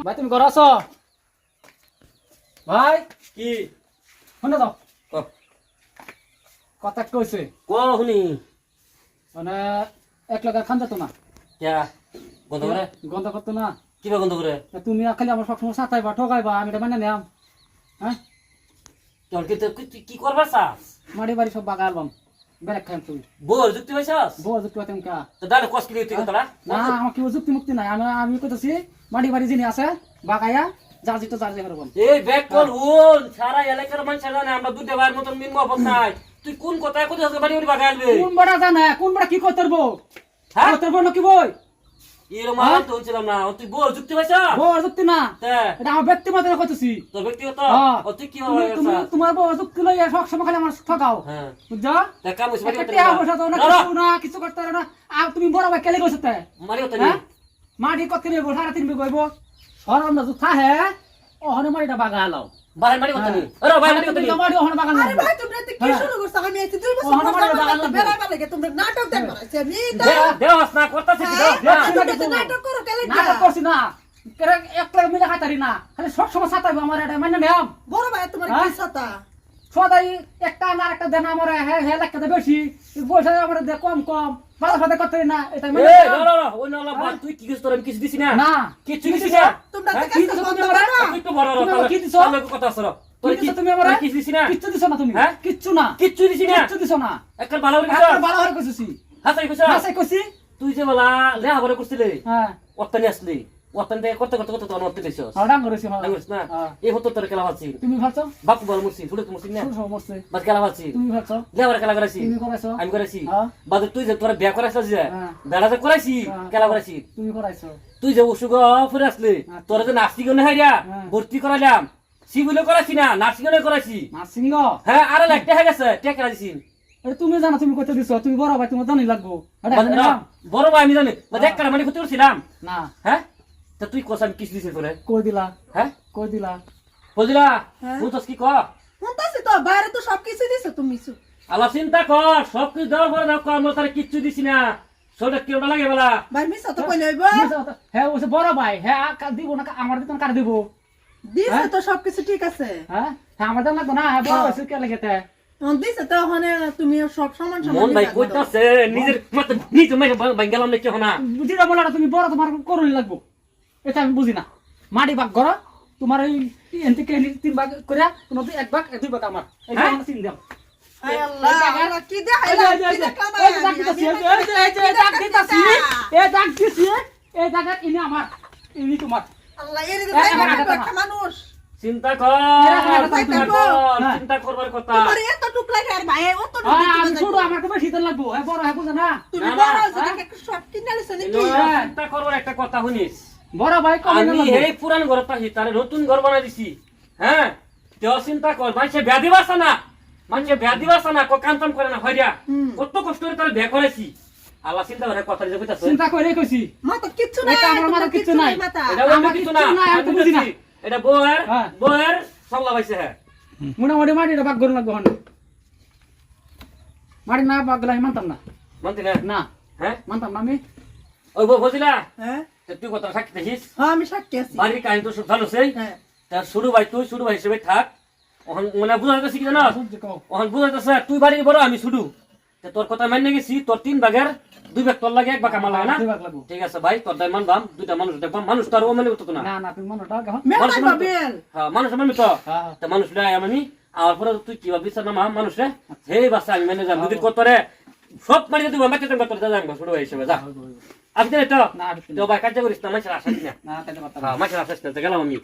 ভাই তুমি ঘর আছো ভাই কি শুনে যাও ক কথা কইছে ক শুনি মানে এক লগা খান যেত না বন্ধ করে গন্ধ করতো না কিবা বন্ধ করে তুমি খালি আমার সবসময় সাঁতাইবা ঠকাইবা আমি এটা মানে নিয়াম হ্যাঁ কি তুই তুই কি করবার চাস মাড়ি বাড়ি সব বাগা আলবাম বেলেগ খাইম তুমি বোর যুক্তি পাইছাস বউ যুক্তি পাতিম কা তো ডালে কষ্ট কি তুই তোরা না আমার কি যুক্তি মুক্তি নাই আমি আমি কইতেছি মাড়ি বাড়ি যিনি আছে বাগায়া জাজি তো যার যে করবাম এই ব্যাগ কল হুন সারা এলাকার মানুষ জানে আমরা দুধ দেবার মতন মিন মহব্বত নাই তুই কোন কথা বাড়ি বাড়ি বাগাইলবে কোন বড়া জানা কোন বড়া কি করতে পারব হ্যাঁ করতে পারব নাকি বই এরকম আমার তো ছিলাম না। তুই বোর যুক্তি পাইছা? বউ যুক্তি না। এটা আমার ব্যক্তিগত কইতেছি। তোর ব্যক্তিগত? হ্যাঁ। ও তুই কি তুমি হবে তুমি তোমার বউ যুক্তি লই সব সময় খালি আমার ঠকাও হ্যাঁ। বুঝছ? তা কাম হইছে বাড়ি একটা করতে পয়সা না না, না, কিছু না কিছু করতে না। আর তুমি বড় ভাই কেলে হ্যাঁ? মাটি কত কিনে সাড়ে তিন বিঘা হইব সরম না হে। ওহনে মাটিটা বাগা লাও বাইরে মারি হতে নি আরে বাইরে মারি হতে নি মাটি ওহনে বাগা আরে ভাই, তোমরা তো কি হ্যাঁ। শুরু করছ? আমি এই দুই বছর ও, বাড়ি বাগান বেড়া লাগবে। বেড়া তোমরা নাটক দেখো না। আমি তো- দেও দেও না করতেছিস কি হ্যাঁ, দেও হ্যাঁ। তোমরা তো নাটক করো, কেলে না করছি না কেরে একলা মিলে খাতারি না খালি সব সময় সাতাইব আমার এটা মানে নিয়ম বড় ভাই, তোমার হ্যাঁ? কি ছাতা? সদাই একটা না একটা দেন আমার হে হে লাখ টাকা বেশি পয়সা আমার কম কম। বাধা ফাদা করতে না এটা মেনে না না না ওই না না বাদ, তুই কি কিছু তোর? আমি কিছু দিছি না। না। কিছু দিছি না। তোমরা তো হ্যাঁ, কাজটা কি দিছো বন্ধ তুমি না। তুই তো বড় তুমি রো কি দিছো? তাহলে কথা আছে তোর কি কি তুমি আমার? কিছু দিছি না? কিচ্ছু দিছো না তুমি? হ্যাঁ? কিচ্ছু না। কিচ্ছু দিছি না? কিচ্ছু দিছো না। একটা ভালো করে একবার ভালো হয়ে কইছিস হাসাই কিছু হাসাই কইছি তুই যে বলা লেহা বড় করছিলি হ্যাঁ। অত্তানি আসলি। অত্তানি থেকে করতে করতে করতে দিছ করেছি হ্যাঁ। না হ্যাঁ। এই হতো তোর খেলা পাচ্ছি তুমি ভাবছ? বাপু বল মুসি ফুলে তো না। শুরু বাদ খেলা তুমি ভাবছ? খেলা করাইছি। তুমি আমি করাইছি। হ্যাঁ। বাদ তুই যে তোর বিয়া যে। বেড়া যে করাইছি হ্যাঁ। খেলা করাইছি। তুমি করাইছো। তুই যে অসুখ ফুরে আসলি। তোরা যে নার্সিং হোমে হাইরা। ভর্তি করাইলাম সি বলে করাইছি না নার্সিং হোমে করাইছি। নার্সিংহ? হ্যাঁ আরে লাগতে হয়ে গেছে টেক রাখছি তুমি জানো তুমি কইতে দিছো তুমি বড় ভাই তোমার জানি লাগবো। নিলাম। বড় ভাই আমি জানি এক মানে ক্ষতি করছিলাম না। হ্যাঁ? তা তুই কোস আমি কিস দিছি তোরে? কই দিলা? হ্যাঁ? কই দিলা? বুঝলা? হ্যাঁ। তো কি ক শুনতাছি তো, বাইরে তো সব কিছু দিছো তুমি। আলা চিন্তা কর সব কিছু দেওয়ার পরে না কর আমরা তার কিচ্ছু দিছি না। শরীরটা কেউটা লাগে বলা? ভাই, মিছা তো কইলে হইব? হ্যাঁ ওসে বড় ভাই হ্যাঁ কার দিব না আমার দিত কার দিব? দিছে হ্যাঁ? তো সবকিছু ঠিক আছে। হ্যাঁ? হ্যাঁ আমার দাম লাগতো না হ্যাঁ বড় হয়েছে কে লাগে ও, দিছে তো ওখানে তুমি সব সমান সমান মন ভাই। কইতাছে নিজের নিজে বাঙ্গালাম হনা বলা তুমি বড় তোমার করুন লাগবো। এটা আমি বুঝি না মাটি ভাগ করো তোমার এই এন থেকে তিন ভাগ করে তোমার এক ভাগ দুই ভাগ আমার এই হ্যাঁ? আমার তিন দাও হায় কি আমার, ইনি তোমার। না। মানুষ। চিন্তা কর চিন্তা। হ্যাঁ। করবার কথা তোমার এতটুক লাগে আর ভাই, অতটুক আহ, আমি ছোট, আমার তো শীতল লাগবো, বড়, এ বুঝে না? তুমি না, না, বড় হইছো, হ্যাঁ? সব হ্যাঁ। চিন্তা করবার একটা কথা শুনিস বড় ভাই আমি এই পুরান ঘর পাহি তারে নতুন ঘর বানাই দিছি। হ্যাঁ? তেও চিন্তা কর মানুষে ব্যাধি বাসা না? মানুষে ব্যাধি বাসা না? কাম করে না হইয়া কত কষ্ট করে তার বিয়া করাইছি। আল্লাহ চিন্তা করে কথা যে কইতাছে। চিন্তা করে কইছি। মাথা কিচ্ছু নাই, এটা আমার কিচ্ছু নাই। এটা আমার কিচ্ছু না আমি তো বুঝি না। এটা বউয়ের হ্যাঁ। বউয়ের সল্লা পাইছে হ্যাঁ। মোটামুটি মাটিটা ভাগ করে লাগবো হন। মাটি না ভাগ গেলে মানতাম না। মানতি না? না। হ্যাঁ? মানতাম না আমি। ওই বউ বুঝিলা হ্যাঁ? তুই কথা সাক্ষী দেখিস হ্যাঁ, আমি সাক্ষী আছি। বাড়ির কাহিনী তো জানো সেই হ্যাঁ। তার শুরু ভাই তুই শুরু ভাই হিসেবে থাক। ওখান মানে বুঝাইতেছি কি জানো বুঝছি কও। ওখান বুঝাইতেছে তুই বাড়ি বড় আমি শুধু তা তোর কথা মান্য গেছি তোর তিন ভাগের দুই ভাগ তোর লাগে এক ভাগ আমার লাগে না? লাগবো। ঠিক আছে ভাই তোর দায় মানবাম দুইটা মানুষ দেখবাম। মানুষ তো আর ও মানে করতো না মানুষ মানে তো- হ্যাঁ তো। হ্যাঁ তা মানুষ লাই আমি আমার পরে তুই কি ভাবিস না মা মানুষ রে হে বাসা আমি মেনে যাম। দুদিন করতো রে সব মানে তুই বাকি তুমি করতে যাম শুরু ভাই হিসেবে যা। আমি তো না, আমি তো ভাই কাজ করিস না আশা দিস না না হ্যাঁ মানুষের আশা দিস না গেলাম আমি